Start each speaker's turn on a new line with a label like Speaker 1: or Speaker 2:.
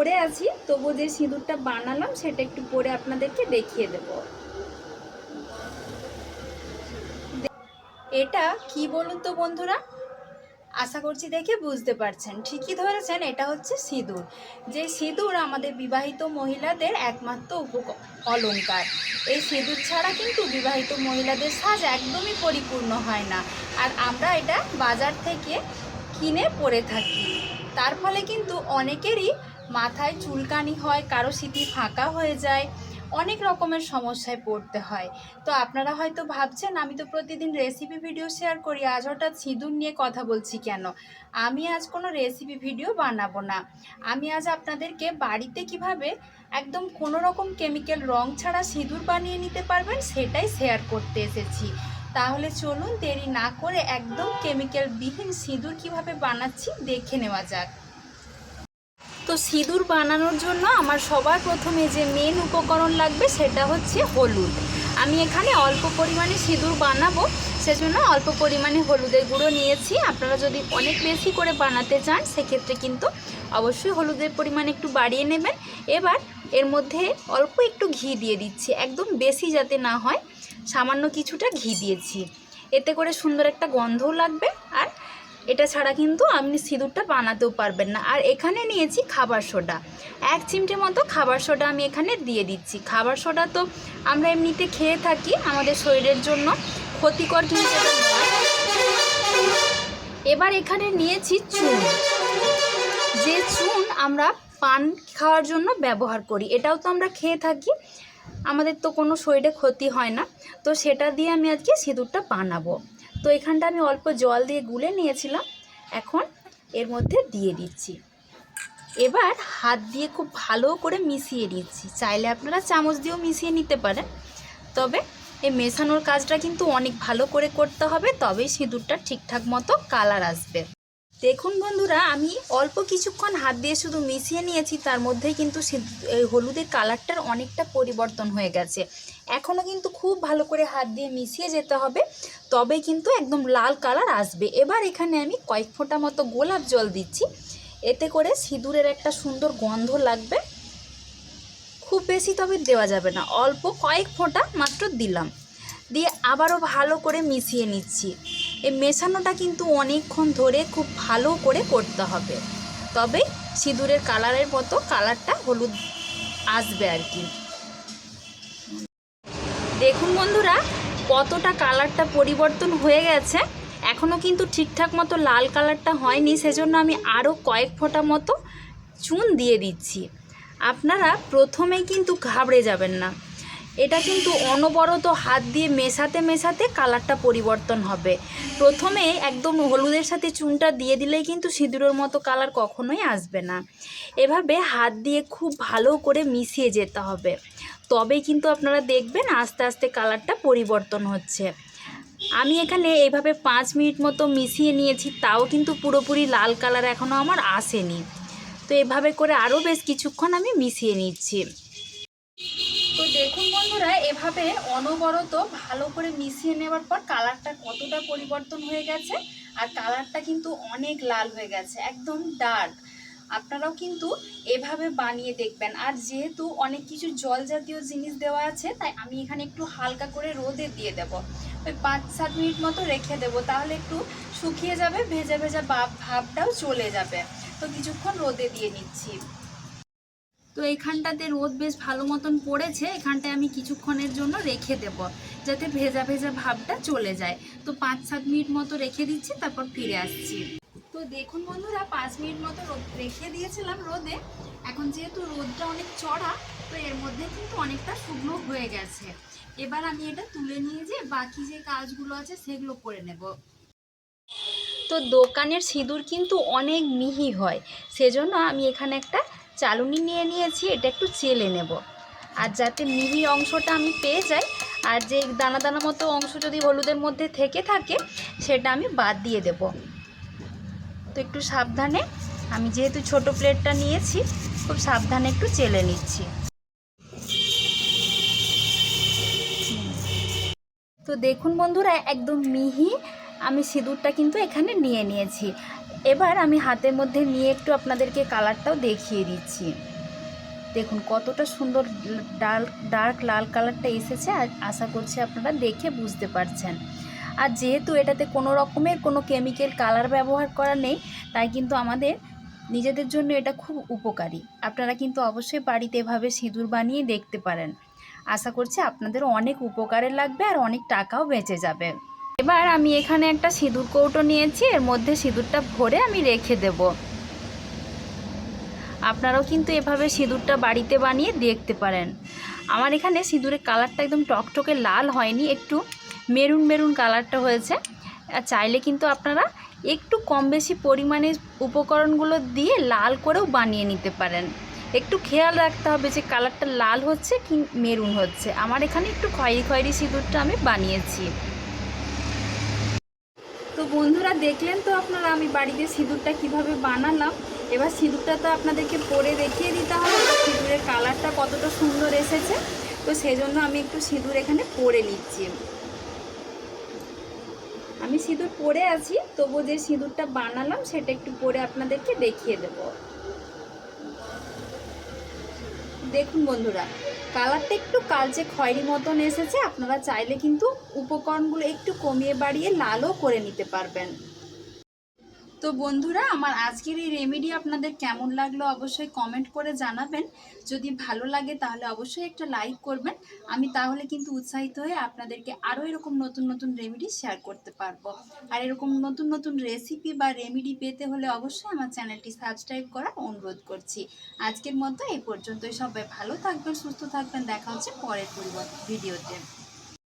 Speaker 1: পরে আছি, তবু যে সিঁদুরটা বানালাম সেটা একটু পরে আপনাদেরকে দেখিয়ে দেব। এটা কি বলুন তো বন্ধুরা? আশা করছি দেখে বুঝতে পারছেন। ঠিকই ধরেছেন, এটা হচ্ছে সিঁদুর। যে সিঁদুর আমাদের বিবাহিত মহিলাদের একমাত্র উপ অলঙ্কার এই সিঁদুর ছাড়া কিন্তু বিবাহিত মহিলাদের সাজ একদমই পরিপূর্ণ হয় না। আর আমরা এটা বাজার থেকে কিনে পরে থাকি। তার ফলে কিন্তু অনেকেরই মাথায় চুলকানি হয়, কারও সিটি ফাঁকা হয়ে যায়, অনেক রকমের সমস্যায় পড়তে হয়। তো আপনারা হয়তো ভাবছেন, আমি তো প্রতিদিন রেসিপি ভিডিও শেয়ার করি, আজ হঠাৎ সিঁদুর নিয়ে কথা বলছি কেন? আমি আজ কোনো রেসিপি ভিডিও বানাবো না। আমি আজ আপনাদেরকে বাড়িতে কীভাবে একদম কোনো রকম কেমিক্যাল রং ছাড়া সিঁদুর বানিয়ে নিতে পারবেন, সেটাই শেয়ার করতে এসেছি। তাহলে চলুন দেরি না করে একদম কেমিক্যাল বিহীন সিঁদুর কীভাবে বানাচ্ছি, দেখে নেওয়া যাক। তো সিঁদুর বানানোর জন্য আমার সবার প্রথমে যে মেন উপকরণ লাগবে সেটা হচ্ছে হলুদ। আমি এখানে অল্প পরিমাণে সিঁদুর বানাবো, সেজন্য অল্প পরিমাণে হলুদের গুঁড়ো নিয়েছি। আপনারা যদি অনেক বেশি করে বানাতে চান, সেক্ষেত্রে কিন্তু অবশ্যই হলুদের পরিমাণ একটু বাড়িয়ে নেবেন। এবার এর মধ্যে অল্প একটু ঘি দিয়ে দিচ্ছি, একদম বেশি যাতে না হয়। সামান্য কিছুটা ঘি দিয়েছি। এতে করে সুন্দর একটা গন্ধও লাগবে, আর এটা ছাড়া কিন্তু আপনি সিঁদুরটা বানাতেও পারবেন না। আর এখানে নিয়েছি খাবার সোডা। এক চিমটে মতো খাবার সোডা আমি এখানে দিয়ে দিচ্ছি। খাবার সোডা তো আমরা এমনিতে খেয়ে থাকি, আমাদের শরীরের জন্য ক্ষতিকর কিন্তু এবার এখানে নিয়েছি চুন। যে চুন আমরা পান খাওয়ার জন্য ব্যবহার করি, এটাও তো আমরা খেয়ে থাকি। আমাদের তো কোনো শরীরে ক্ষতি হয় না। তো সেটা দিয়ে আমি আজকে সিঁদুরটা বানাবো। তো এখানটা আমি অল্প জল দিয়ে গুলে নিয়েছিলাম। এখন এর মধ্যে দিয়ে দিচ্ছি। এবার হাত দিয়ে খুব ভালো করে মিশিয়ে নিচ্ছি চাইলে আপনারা চামচ দিয়েও মিশিয়ে নিতে পারেন। তবে এই মেশানোর কাজটা কিন্তু অনেক ভালো করে করতে হবে, তবেই সিঁদুরটা ঠিকঠাক মতো কালার আসবে। দেখুন বন্ধুরা, আমি অল্প কিছুক্ষণ হাত দিয়ে শুধু মিশিয়ে নিয়েছি, তার মধ্যেই কিন্তু এই হলুদের কালারটার অনেকটা পরিবর্তন হয়ে গেছে। এখনও কিন্তু খুব ভালো করে হাত দিয়ে মিশিয়ে যেতে হবে, তবে কিন্তু একদম লাল কালার আসবে। এবার এখানে আমি কয়েক ফোঁটা মতো গোলাপ জল দিচ্ছি, এতে করে সিঁদুরের একটা সুন্দর গন্ধ লাগবে। খুব বেশি তবে দেওয়া যাবে না, অল্প কয়েক ফোঁটা মাত্র দিলাম। দিয়ে আবারও ভালো করে মিশিয়ে নিচ্ছি। এই মেশানোটা কিন্তু অনেকক্ষণ ধরে খুব ভালো করে করতে হবে। তবে সিঁদুরের কালারের মতো কালারটা হলুদ আসবে আর কি। দেখুন বন্ধুরা, কতটা কালারটা পরিবর্তন হয়ে গেছে। এখনও কিন্তু ঠিকঠাক মতো লাল কালারটা হয়নি, সেজন্য আমি আরও কয়েক ফোঁটা মতো চুন দিয়ে দিচ্ছি। আপনারা প্রথমেই কিন্তু ঘাবড়ে যাবেন না। এটা কিন্তু অনবরত হাত দিয়ে মেশাতে মেশাতে কালারটা পরিবর্তন হবে। প্রথমে একদম হলুদের সাথে চুনটা দিয়ে দিলেই কিন্তু সিঁদুরের মতো কালার কখনোই আসবে না। এভাবে হাত দিয়ে খুব ভালো করে মিশিয়ে যেতে হবে। তবেই কিন্তু আপনারা দেখবেন আস্তে আস্তে কালারটা পরিবর্তন হচ্ছে। আমি এখানে এইভাবে পাঁচ মিনিট মতো মিশিয়ে নিয়েছি, তাও কিন্তু পুরোপুরি লাল কালার এখনও আমার আসেনি। তো এভাবে করে আরও বেশ কিছুক্ষণ আমি মিশিয়ে নিচ্ছি। দেখুন বন্ধুরা, এভাবে অনবরত ভালো করে মিশিয়ে নেওয়ার পর কালারটা কতটা পরিবর্তন হয়ে গেছে আর কালারটা কিন্তু অনেক লাল হয়ে গেছে, একদম ডার্ক আপনারাও কিন্তু এভাবে বানিয়ে দেখবেন। আর যেহেতু অনেক কিছু জল জাতীয় জিনিস দেওয়া আছে, তাই আমি এখানে একটু হালকা করে রোদে দিয়ে দেব। ওই পাঁচ সাত মিনিট মতো রেখে দেব, তাহলে একটু শুকিয়ে যাবে, ভেজা ভেজা ভাব ভাবটাও চলে যাবে। তো কিছুক্ষণ রোদে দিয়ে নিচ্ছি। তো এখানটাতে রোদ বেশ ভালো মতন পড়েছে, এখানটায় আমি কিছুক্ষণের জন্য রেখে দেব, যাতে ভেজা ভেজা ভাবটা চলে যায়। তো পাঁচ সাত মিনিট মতো রেখে দিচ্ছি, তারপর ফিরে আসছি। তো দেখুন বন্ধুরা, পাঁচ মিনিট মতো রেখে দিয়েছিলাম রোদে। এখন যেহেতু রোদটা অনেক চড়া, তো এর মধ্যে কিন্তু অনেকটা শুকনো হয়ে গেছে। এবার আমি এটা তুলে নিয়ে যে বাকি যে কাজগুলো আছে, সেগুলো করে নেব। তো দোকানের সিঁদুর কিন্তু অনেক মিহি হয়, সেজন্য আমি এখানে একটা চালুনি নিয়ে নিয়েছি, এটা একটু চেলে নেব। আর যাতে মিহি অংশটা আমি পেয়ে যাই, আর যে দানা দানা মতো অংশ যদি হলুদের মধ্যে থেকে থাকে, সেটা আমি বাদ দিয়ে দেব। তো একটু সাবধানে, আমি যেহেতু ছোট প্লেটটা নিয়েছি, খুব সাবধানে একটু চেলে নিচ্ছি। তো দেখুন বন্ধুরা, একদম মিহি আমি সিঁদুরটা কিন্তু এখানে নিয়ে নিয়েছি। এবার আমি হাতের মধ্যে নিয়ে একটু আপনাদেরকে কালারটাও দেখিয়ে দিচ্ছি। দেখুন, কতটা সুন্দর ডার্ক ডার্ক লাল কালারটা এসেছে আর আশা করছি আপনারা দেখে বুঝতে পারছেন। আর যেহেতু এটাতে কোনো রকমের কোনো কেমিক্যাল কালার ব্যবহার করা নেই, তাই কিন্তু আমাদের নিজেদের জন্য এটা খুব উপকারী। আপনারা কিন্তু অবশ্যই বাড়িতে এভাবে সিঁদুর বানিয়ে দেখতে পারেন। আশা করছি আপনাদের অনেক উপকারে লাগবে আর অনেক টাকাও বেঁচে যাবে। এবার আমি এখানে একটা সিঁদুর কৌটো নিয়েছি, এর মধ্যে সিঁদুরটা ভরে আমি রেখে দেব। আপনারাও কিন্তু এভাবে সিঁদুরটা বাড়িতে বানিয়ে দেখতে পারেন। আমার এখানে সিঁদুরের কালারটা একদম টকটকে লাল হয়নি, একটু মেরুন মেরুন কালারটা হয়েছে। চাইলে কিন্তু আপনারা একটু কম বেশি পরিমাণে উপকরণগুলো দিয়ে লাল করেও বানিয়ে নিতে পারেন। একটু খেয়াল রাখতে হবে যে কালারটা লাল হচ্ছে কি মেরুন হচ্ছে। আমার এখানে একটু খয়েরি খয়েরি সিঁদুরটা আমি বানিয়েছি। বন্ধুরা দেখলেন তো আপনারা, আমি বাড়িতে সিঁদুরটা কীভাবে বানালাম। এবার সিঁদুরটা তো আপনাদেরকে পরে দেখিয়ে দিতে হবে সিঁদুরের কালারটা কতটা সুন্দর এসেছে। তো সেই জন্য আমি একটু সিঁদুর এখানে পরে নিচ্ছি। আমি সিঁদুর পরে আছি, তবু যে সিঁদুরটা বানালাম সেটা একটু পরে আপনাদেরকে দেখিয়ে দেব। দেখুন বন্ধুরা কালারটা একটু কালচে খয়েরি মতন এসেছে, আপনারা চাইলে কিন্তু উপকরণগুলো একটু কমিয়ে বাড়িয়ে লালও করে নিতে পারবেন। তো বন্ধুরা, আমার আজকের এই রেমেডি আপনাদের কেমন লাগল অবশ্যই কমেন্ট করে জানাবেন। যদি ভালো লাগে তাহলে অবশ্যই একটা লাইক করবেন। আমি তাহলে কিন্তু উৎসাহিত হয়ে আপনাদেরকে আরও এরকম নতুন নতুন রেমেডি শেয়ার করতে পারব। আর এরকম নতুন নতুন রেসিপি বা রেমেডি পেতে হলে অবশ্যই আমার চ্যানেলটি সাবস্ক্রাইব করার অনুরোধ করছি। আজকের মতো এই পর্যন্তই। সবাই ভালো থাকবেন, সুস্থ থাকবেন। দেখা হচ্ছে পরের পরিবর্তন ভিডিওতে